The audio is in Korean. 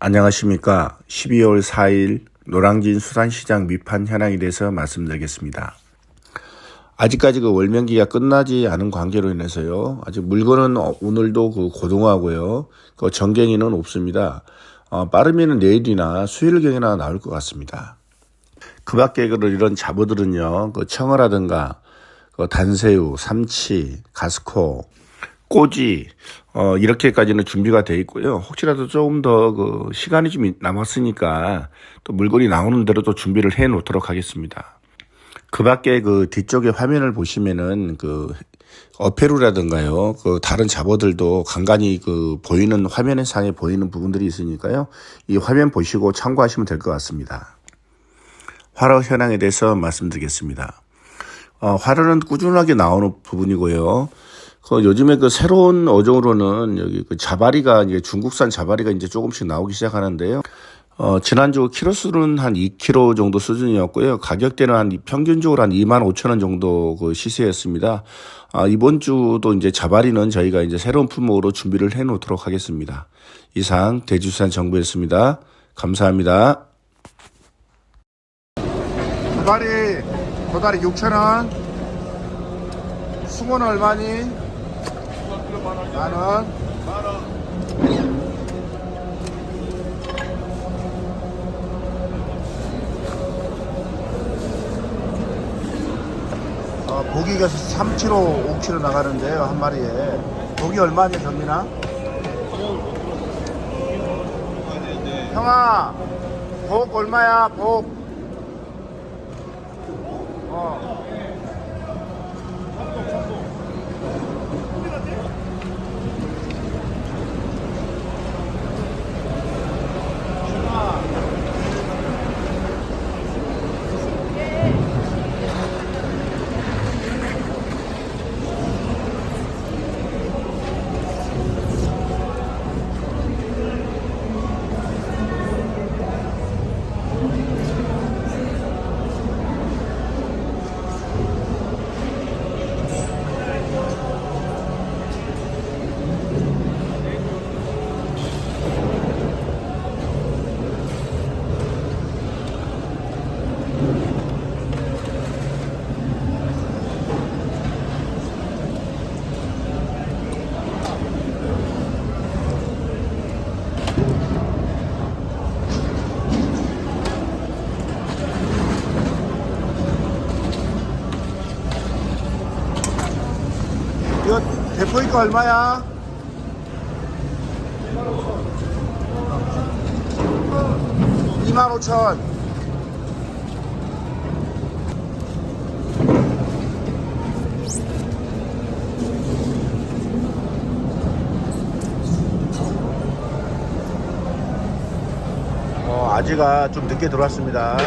안녕하십니까. 12월 4일 노량진 수산시장 미판 현황에 대해서 말씀드리겠습니다. 아직까지 그 월명기가 끝나지 않은 관계로 인해서요. 아직 물건은 어, 오늘도 그 고동하고요. 그 정갱이는 없습니다. 어, 빠르면 내일이나 수요일경이나 나올 것 같습니다. 그 밖에 그 이런 잡어들은요. 그 청어라든가 그 단새우, 삼치, 가스코, 꼬지 어 이렇게까지는 준비가 돼 있고요. 혹시라도 조금 더 그 시간이 좀 남았으니까 또 물건이 나오는 대로 또 준비를 해 놓도록 하겠습니다. 그 밖에 그 뒤쪽에 화면을 보시면은 그 어페루라든가요. 그 다른 잡어들도 간간히 그 보이는 화면 상에 보이는 부분들이 있으니까요. 이 화면 보시고 참고하시면 될 것 같습니다. 화로 현황에 대해서 말씀드리겠습니다. 어, 화로는 꾸준하게 나오는 부분이고요. 그 요즘에 그 새로운 어종으로는 여기 그 자바리가 이제 중국산 자바리가 이제 조금씩 나오기 시작하는데요. 어, 지난주 키로 수는 한 2kg 정도 수준이었고요. 가격대는 한 평균적으로 한 2만 5천 원 정도 그 시세였습니다. 아, 이번 주도 이제 자바리는 저희가 이제 새로운 품목으로 준비를 해 놓도록 하겠습니다. 이상 대주산 정부였습니다. 감사합니다. 도다리, 도다리 6천 원. 숭어는 얼마니? 만 원. 어, 고기가 3kg, 5kg 나가는데요, 한 마리에. 고기 얼마니, 정민아? 형아, 복 얼마야, 복? 어. 이거 대포이가 얼마야? 2만 5천. 어, 아지가 좀 늦게 들어왔습니다.